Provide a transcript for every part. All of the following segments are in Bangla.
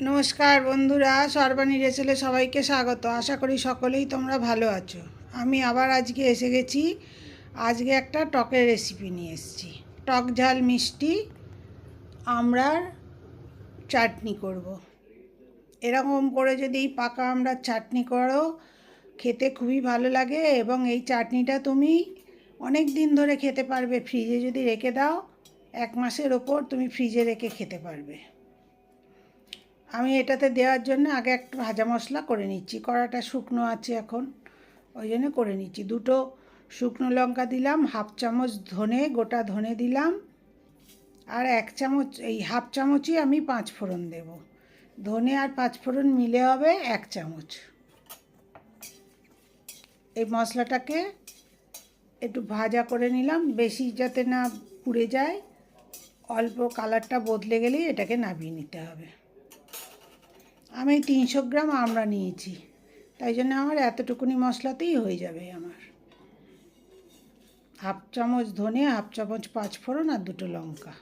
নমস্কার বন্ধুরা, সর্বাণী রেসেলে সবাইকে স্বাগত। আশা করি সকলেই তোমরা ভালো আছো। আমি আবার আজকে এসে গেছি। আজকে একটা টকের রেসিপি নিয়ে এসেছি। টক ঝাল মিষ্টি আমড়ার চাটনি করব। এরকম করে যদি এই পাকা আমড়ার চাটনি করো, খেতে খুবই ভালো লাগে এবং এই চাটনিটা তুমি অনেক দিন ধরে খেতে পারবে। ফ্রিজে যদি রেখে দাও, এক মাসের ওপর তুমি ফ্রিজে রেখে খেতে পারবে। আমি এটাতে দেওয়ার জন্য আগে একটু ভাজা মশলা করে নিচ্ছি। কড়াটা শুকনো আছে এখন, ওই জন্য করে নিচ্ছি। দুটো শুকনো লঙ্কা দিলাম, হাফ চামচ ধনে, গোটা ধনে দিলাম, আর এক চামচ, এই হাফ চামচই আমি পাঁচ ফোড়ন দেব। ধনে আর পাঁচ ফোড়ন মিলে হবে এক চামচ। এই মশলাটাকে একটু ভাজা করে নিলাম, বেশি যাতে না পুড়ে যায়, অল্প কালারটা বদলে গেলেই এটাকে নামিয়ে নিতে হবে। আমি তিনশো গ্রাম আমড়া নিয়েছি। তাই জন্য আমার এতটুকুনি মশলাতেই হয়ে যাবে আমার। হাফ চামচ ধনে, হাফ চামচ পাঁচ ফোড়ন আর দুটো লঙ্কা।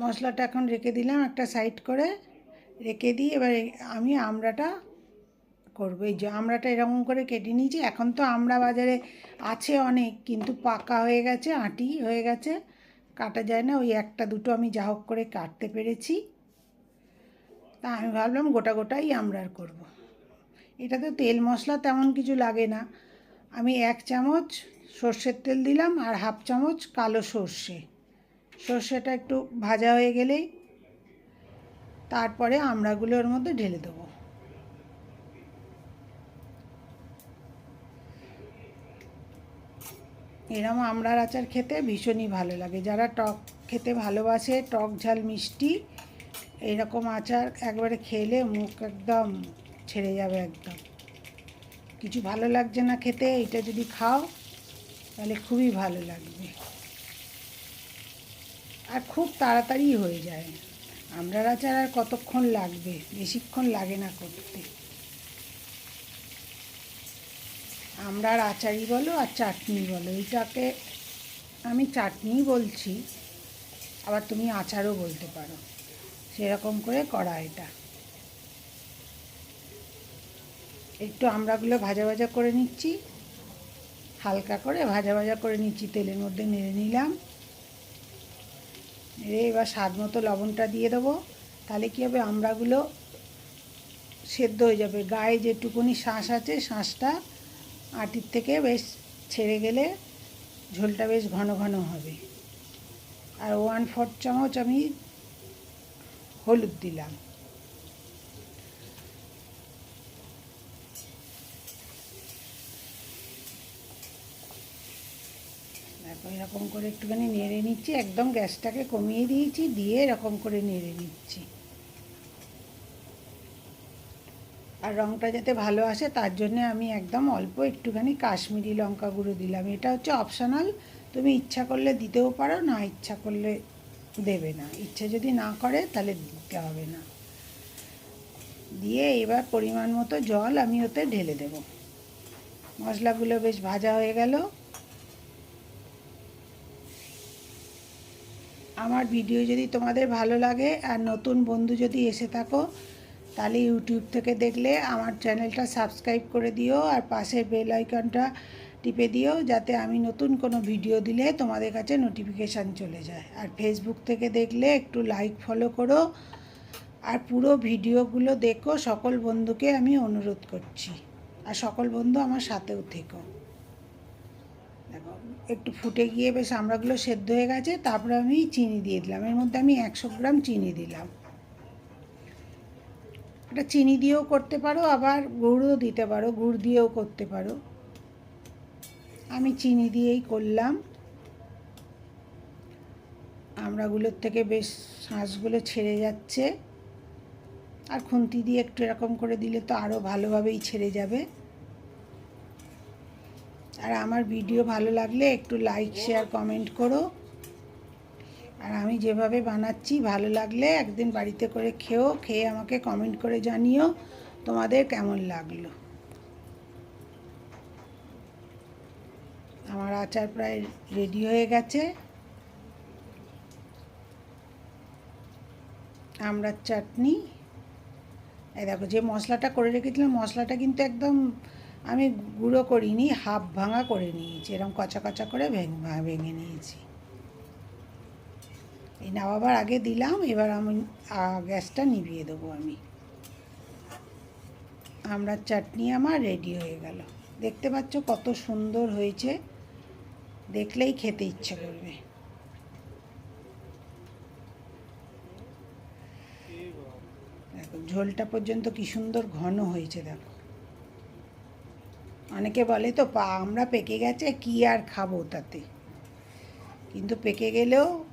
মশলাটা এখন রেখে দিলাম একটা সাইড করে। রেখে দিই এবার আমি আমড়াটা করব। এই যে আমড়াটা এরকম করে কেটে নিয়েছি। এখন তো আমড়া বাজারে আছে অনেক, কিন্তু পাকা হয়ে গেছে, আটি হয়ে গেছে। কাটা যায় না। ওই একটা দুটো আমি যা হোক করে কাটতে পেরেছি। তা আমি ভাবলাম গোটা গোটাই আমরার করব। এটাতে তেল মশলা তেমন কিছু লাগে না। আমি এক চামচ সর্ষের তেল দিলাম আর হাফ চামচ কালো সর্ষে। সর্ষেটা একটু ভাজা হয়ে গেলেই তারপরে আমড়াগুলো ওর মধ্যে ঢেলে দেবো। এরম আমড়ার আচার খেতে ভীষণই ভালো লাগে। যারা টক খেতে ভালোবাসে, টক ঝাল মিষ্টি এইরকম আচার একবারে খেলে মুখ একদম ছেড়ে যাবে একদম। কিছু ভালো লাগছে না খেতে এটা যদি খাও, তাহলে খুবই ভালো লাগবে। আর খুব তাড়াতাড়ি হয়ে যায়। আমরার আচার আর কতক্ষণ লাগবে? বেশিক্ষণ লাগে না করতে। আমরার আচারই বলো আর চাটনি বলো। এইটাকে আমি চাটনি বলছি, আবার তুমি আচারও বলতে পারো। সেরকম করে করা এটা। একটু আমড়াগুলো ভাজা ভাজা করে নিচ্ছি। হালকা করে ভাজা ভাজা করে নিচ্ছি, তেলের মধ্যে নেড়ে নিলাম। নেড়ে এবার স্বাদ মতো লবণটা দিয়ে দেবো। তাহলে কী হবে, আমড়াগুলো সেদ্ধ হয়ে যাবে। গায়ে যেটুকুনি শ্বাস আছে শ্বাসটা আটির থেকে বেশ ছেড়ে গেলে ঝোলটা বেশ ঘন ঘন হবে। আর ওয়ান ফোর চামচ আমি হলুদ দিলাম। এরকম করে একটুখানি নেড়ে নিচ্ছি, একদম গ্যাসটাকে কমিয়ে দিয়েছি, দিয়ে এরকম করে নেড়ে নিচ্ছি। আর রঙটা যাতে ভালো আসে, তার জন্য আমি একদম অল্প একটুখানি কাশ্মীরি লঙ্কা গুঁড়ো দিলাম। এটা হচ্ছে অপশনাল, তুমি ইচ্ছা করলে দিতেও পারো, না ইচ্ছা করলে দেবে না। ইচ্ছে যদি না করে, তাহলে দিতে হবে না। দিয়ে এবার পরিমাণ মতো জল আমি ওতে ঢেলে দেব। মশলাগুলো বেশ ভাজা হয়ে গেল। আমার ভিডিও যদি তোমাদের ভালো লাগে আর নতুন বন্ধু যদি এসে থাকো, তাহলে ইউটিউব থেকে দেখলে আমার চ্যানেলটা সাবস্ক্রাইব করে দিও আর পাশের বেল আইকনটা টিপে দিও যাতে আমি নতুন কোনো ভিডিও দিলে তোমাদের কাছে নোটিফিকেশান চলে যায়। আর ফেসবুক থেকে দেখলে একটু লাইক ফলো করো। আর পুরো ভিডিওগুলো দেখো, সকল বন্ধুকে আমি অনুরোধ করছি। আর সকল বন্ধু আমার সাথেও থেকো। দেখো, একটু ফুটে গিয়ে বেশ আমড়াগুলো সেদ্ধ হয়ে গেছে, তারপরে আমি চিনি দিয়ে দিলাম। এর মধ্যে আমি একশো গ্রাম চিনি দিলাম। এটা চিনি দিয়েও করতে পারো, আবার গুড়ও দিতে পারো, গুড় দিয়েও করতে পারো। আমি চিনি দিয়েই করলাম। আমড়াগুলোর থেকে বেশ শাঁসগুলো ছেড়ে যাচ্ছে। আর খুন্তি দিয়ে একটু এরকম করে দিলে তো আরও ভালোভাবেই ছেড়ে যাবে। আর আমার ভিডিও ভালো লাগলে একটু লাইক, শেয়ার, কমেন্ট করো। আর আমি যেভাবে বানাচ্ছি, ভালো লাগলে একদিন বাড়িতে করে খেও, খেয়ে আমাকে কমেন্ট করে জানিও তোমাদের কেমন লাগল। আমার আচার প্রায় রেডি হয়ে গেছে। আমড়ার চাটনি। এই দেখো, যে মশলাটা করে রেখেছিলাম, মশলাটা কিন্তু একদম আমি গুঁড়ো করিনি, হাফ ভাঙা করে নিয়েছি। এরকম কচা কচা করে ভেঙে নিয়েছি। এই নামাবার আগে দিলাম, এবার আমি গ্যাসটা নিভিয়ে দেবো আমি। আমড়ার চাটনি আমার রেডি হয়ে গেল। দেখতে পাচ্ছ কত সুন্দর হয়েছে। দেখলেই খেতে ইচ্ছে করবে। দেখো, ঝোলটা পর্যন্ত কি সুন্দর ঘন হয়েছে, দেখো। অনেকে বলে তো, পা, আমরা পেকে গেছে, কি আর খাব তাতে? কিন্তু পেকে গেলেও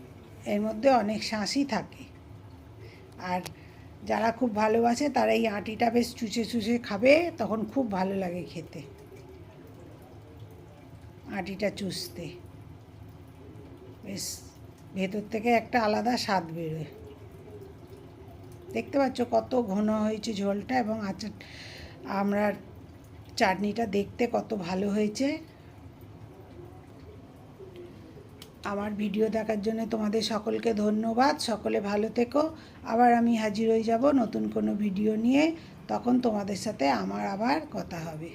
এর মধ্যে অনেক শাঁসই থাকে। আর যারা খুব ভালোবাসে, তারা এই আঁটিটা বেশ চুষে চুষে খাবে, তখন খুব ভালো লাগে খেতে। আঁটিটা চুষতে। বেশ, ভেতর থেকে একটা আলাদা স্বাদ বেরোয়। দেখতে পাচ্ছ কত ঘন হয়েছে ঝোলটা এবং আচার, আমরা চাটনিটা দেখতে কত ভালো হয়েছে। আমার ভিডিও দেখার জন্য তোমাদের সকলকে ধন্যবাদ। সকলে ভালো থেকো। আবার আমি হাজির হয়ে যাব নতুন কোনো ভিডিও নিয়ে। তখন তোমাদের সাথে আমার আবার কথা হবে।